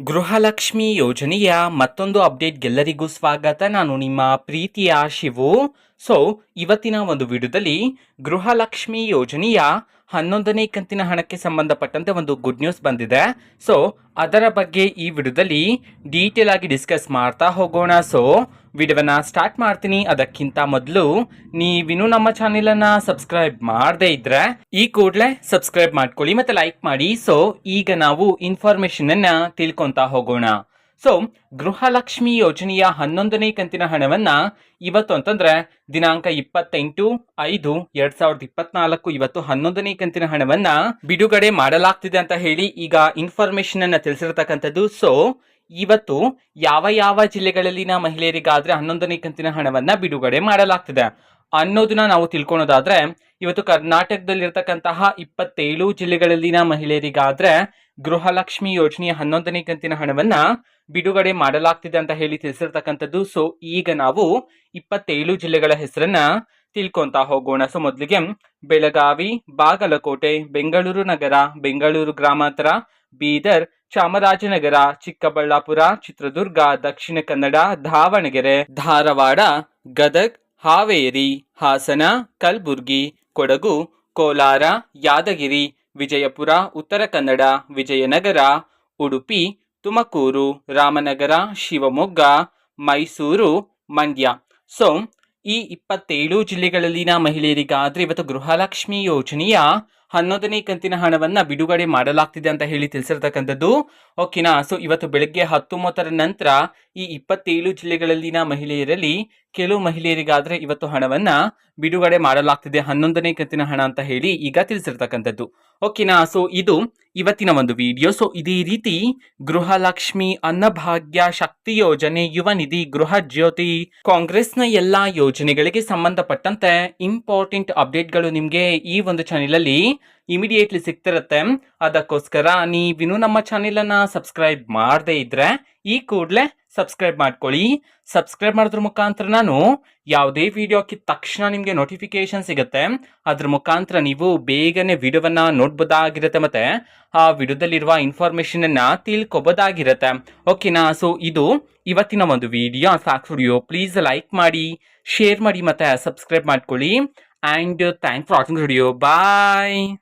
ಗೃಹಲಕ್ಷ್ಮಿ ಯೋಜನೆಯ ಮತ್ತೊಂದು ಅಪ್ಡೇಟ್ಗೆಲ್ಲರಿಗೂ ಸ್ವಾಗತ. ನಾನು ನಿಮ್ಮ ಪ್ರೀತಿಯ ಶಿವು. ಸೊ ಇವತ್ತಿನ ಒಂದು ವಿಡಿಯೋದಲ್ಲಿ ಗೃಹಲಕ್ಷ್ಮಿ ಯೋಜನೆಯ ಹನ್ನೊಂದನೇ ಕಂತಿನ ಹಣಕ್ಕೆ ಸಂಬಂಧಪಟ್ಟಂತೆ ಒಂದು ಗುಡ್ ನ್ಯೂಸ್ ಬಂದಿದೆ. ಸೊ ಅದರ ಬಗ್ಗೆ ಈ ವಿಡಿಯೋದಲ್ಲಿ ಡೀಟೇಲ್ ಆಗಿ ಡಿಸ್ಕಸ್ ಮಾಡ್ತಾ ಹೋಗೋಣ. ಸೊ ವಿಡಿಯೋವನ್ನ ಸ್ಟಾರ್ಟ್ ಮಾಡ್ತೀನಿ. ಅದಕ್ಕಿಂತ ಮೊದಲು ನೀವಿನ್ನೂ ನಮ್ಮ ಚಾನೆಲನ್ನ ಸಬ್ಸ್ಕ್ರೈಬ್ ಮಾಡದೇ ಇದ್ರೆ ಈ ಕೂಡಲೇ ಸಬ್ಸ್ಕ್ರೈಬ್ ಮಾಡ್ಕೊಳ್ಳಿ ಮತ್ತೆ ಲೈಕ್ ಮಾಡಿ. ಸೊ ಈಗ ನಾವು ಇನ್ಫಾರ್ಮೇಶನ್ ಅನ್ನ ತಿಳ್ಕೊಂತಾ ಹೋಗೋಣ. ಸೊ ಗೃಹಲಕ್ಷ್ಮಿ ಯೋಜನೆಯ ಹನ್ನೊಂದನೇ ಕಂತಿನ ಹಣವನ್ನ ಇವತ್ತು ಅಂತಂದ್ರೆ ದಿನಾಂಕ ಇಪ್ಪತ್ತೆಂಟು, ಐದು, ಎರಡ್ ಸಾವಿರದ ಇಪ್ಪತ್ನಾಲ್ಕು ಇವತ್ತು ಹನ್ನೊಂದನೇ ಕಂತಿನ ಹಣವನ್ನ ಬಿಡುಗಡೆ ಮಾಡಲಾಗ್ತಿದೆ ಅಂತ ಹೇಳಿ ಈಗ ಇನ್ಫಾರ್ಮೇಶನ್ ಅನ್ನು ತಿಳಿಸಿರ್ತಕ್ಕಂಥದ್ದು. ಸೊ ಇವತ್ತು ಯಾವ ಯಾವ ಜಿಲ್ಲೆಗಳಲ್ಲಿನ ಮಹಿಳೆಯರಿಗಾದ್ರೆ ಹನ್ನೊಂದನೇ ಕಂತಿನ ಹಣವನ್ನ ಬಿಡುಗಡೆ ಮಾಡಲಾಗ್ತಿದೆ. ಅನ್ನೋದನ್ನ ನಾವು ತಿಳ್ಕೊಳೋದಾದ್ರೆ, ಇವತ್ತು ಕರ್ನಾಟಕದಲ್ಲಿರ್ತಕ್ಕಂತಹ ಇಪ್ಪತ್ತೇಳು ಜಿಲ್ಲೆಗಳಲ್ಲಿನ ಮಹಿಳೆಯರಿಗಾದ್ರೆ ಗೃಹಲಕ್ಷ್ಮಿ ಯೋಜನೆಯ ಹನ್ನೊಂದನೇ ಕಂತಿನ ಹಣವನ್ನ ಬಿಡುಗಡೆ ಮಾಡಲಾಗ್ತಿದೆ ಅಂತ ಹೇಳಿ ತಿಳಿಸಿರ್ತಕ್ಕಂಥದ್ದು. ಸೊ ಈಗ ನಾವು ಇಪ್ಪತ್ತೇಳು ಜಿಲ್ಲೆಗಳ ಹೆಸರನ್ನ ತಿಳ್ಕೊಂತ ಹೋಗೋಣ. ಸೊ ಮೊದಲಿಗೆ ಬೆಳಗಾವಿ, ಬಾಗಲಕೋಟೆ, ಬೆಂಗಳೂರು ನಗರ, ಬೆಂಗಳೂರು ಗ್ರಾಮಾಂತರ ಬೀದರ್, ಚಾಮರಾಜನಗರ, ಚಿಕ್ಕಬಳ್ಳಾಪುರ, ಚಿತ್ರದುರ್ಗ, ದಕ್ಷಿಣ ಕನ್ನಡ, ದಾವಣಗೆರೆ, ಧಾರವಾಡ, ಗದಗ್, ಹಾವೇರಿ, ಹಾಸನ, ಕಲಬುರ್ಗಿ, ಕೊಡಗು, ಕೋಲಾರ, ಯಾದಗಿರಿ, ವಿಜಯಪುರ, ಉತ್ತರ ಕನ್ನಡ, ವಿಜಯನಗರ, ಉಡುಪಿ, ತುಮಕೂರು, ರಾಮನಗರ, ಶಿವಮೊಗ್ಗ, ಮೈಸೂರು, ಮಂಡ್ಯ. ಸೊ, ಈ ಇಪ್ಪತ್ತೇಳು ಜಿಲ್ಲೆಗಳಲ್ಲಿನ ಮಹಿಳೆಯರಿಗಾದ್ರೆ ಇವತ್ತು ಗೃಹಲಕ್ಷ್ಮಿ ಯೋಜನೆಯ ಹನ್ನೊಂದನೇ ಕಂತಿನ ಹಣವನ್ನ ಬಿಡುಗಡೆ ಮಾಡಲಾಗ್ತಿದೆ ಅಂತ ಹೇಳಿ ತಿಳಿಸಿರ್ತಕ್ಕಂಥದ್ದು. ಓಕೆನಾ? ಸೊ ಇವತ್ತು ಬೆಳಗ್ಗೆ ಹತ್ತು ಮೂವತ್ತರ ನಂತರ ಈ ಇಪ್ಪತ್ತೇಳು ಜಿಲ್ಲೆಗಳಲ್ಲಿನ ಮಹಿಳೆಯರಲ್ಲಿ ಕೆಲವು ಮಹಿಳೆಯರಿಗಾದ್ರೆ ಇವತ್ತು ಹಣವನ್ನ ಬಿಡುಗಡೆ ಮಾಡಲಾಗ್ತಿದೆ. ಹನ್ನೊಂದನೇ ಕಂತಿನ ಹಣ ಅಂತ ಹೇಳಿ ಈಗ ತಿಳಿಸಿರ್ತಕ್ಕಂಥದ್ದು. ಓಕೆನಾ? ಸೊ ಇದು ಇವತ್ತಿನ ಒಂದು ವಿಡಿಯೋ. ಸೊ ಇದೇ ರೀತಿ ಗೃಹಲಕ್ಷ್ಮಿ ಅನ್ನಭಾಗ್ಯ ಶಕ್ತಿ ಯೋಜನೆ, ಯುವ ನಿಧಿ, ಗೃಹ ಜ್ಯೋತಿ, ಕಾಂಗ್ರೆಸ್ನ ಎಲ್ಲಾ ಯೋಜನೆಗಳಿಗೆ ಸಂಬಂಧಪಟ್ಟಂತೆ ಇಂಪಾರ್ಟೆಂಟ್ ಅಪ್ಡೇಟ್ಗಳು ನಿಮಗೆ ಈ ಒಂದು ಚಾನೆಲ್ ಅಲ್ಲಿ ಇಮಿಡಿಯೇಟ್ಲಿ ಸಿಗ್ತಿರುತ್ತೆ. ಅದಕ್ಕೋಸ್ಕರ ನೀವಿನ್ನೂ ನಮ್ಮ ಚಾನೆಲ್ ಅನ್ನ ಸಬ್ಸ್ಕ್ರೈಬ್ ಮಾಡದೇ ಇದ್ರೆ ಈ ಕೂಡಲೇ ಸಬ್ಸ್ಕ್ರೈಬ್ ಮಾಡ್ಕೊಳ್ಳಿ. ಸಬ್ಸ್ಕ್ರೈಬ್ ಮಾಡಿದ್ರ ಮುಖಾಂತರ ನಾನು ಯಾವುದೇ ವಿಡಿಯೋ ಹಾಕಿದ ತಕ್ಷಣ ನಿಮಗೆ ನೋಟಿಫಿಕೇಶನ್ ಸಿಗುತ್ತೆ. ಅದ್ರ ಮುಖಾಂತರ ನೀವು ಬೇಗನೆ ವಿಡಿಯೋವನ್ನ ನೋಡ್ಬೋದಾಗಿರುತ್ತೆ ಮತ್ತೆ ಆ ವಿಡಿಯೋದಲ್ಲಿರುವ ಇನ್ಫಾರ್ಮೇಷನನ್ನು ತಿಳ್ಕೊಬೋದಾಗಿರುತ್ತೆ. ಓಕೆನಾ? ಸೊ ಇದು ಇವತ್ತಿನ ಒಂದು video socks video please like ಮಾಡಿ ಶೇರ್ ಮಾಡಿ ಮತ್ತೆ ಸಬ್ಸ್ಕ್ರೈಬ್ ಮಾಡ್ಕೊಳ್ಳಿ. and thanks for watching the video. Bye.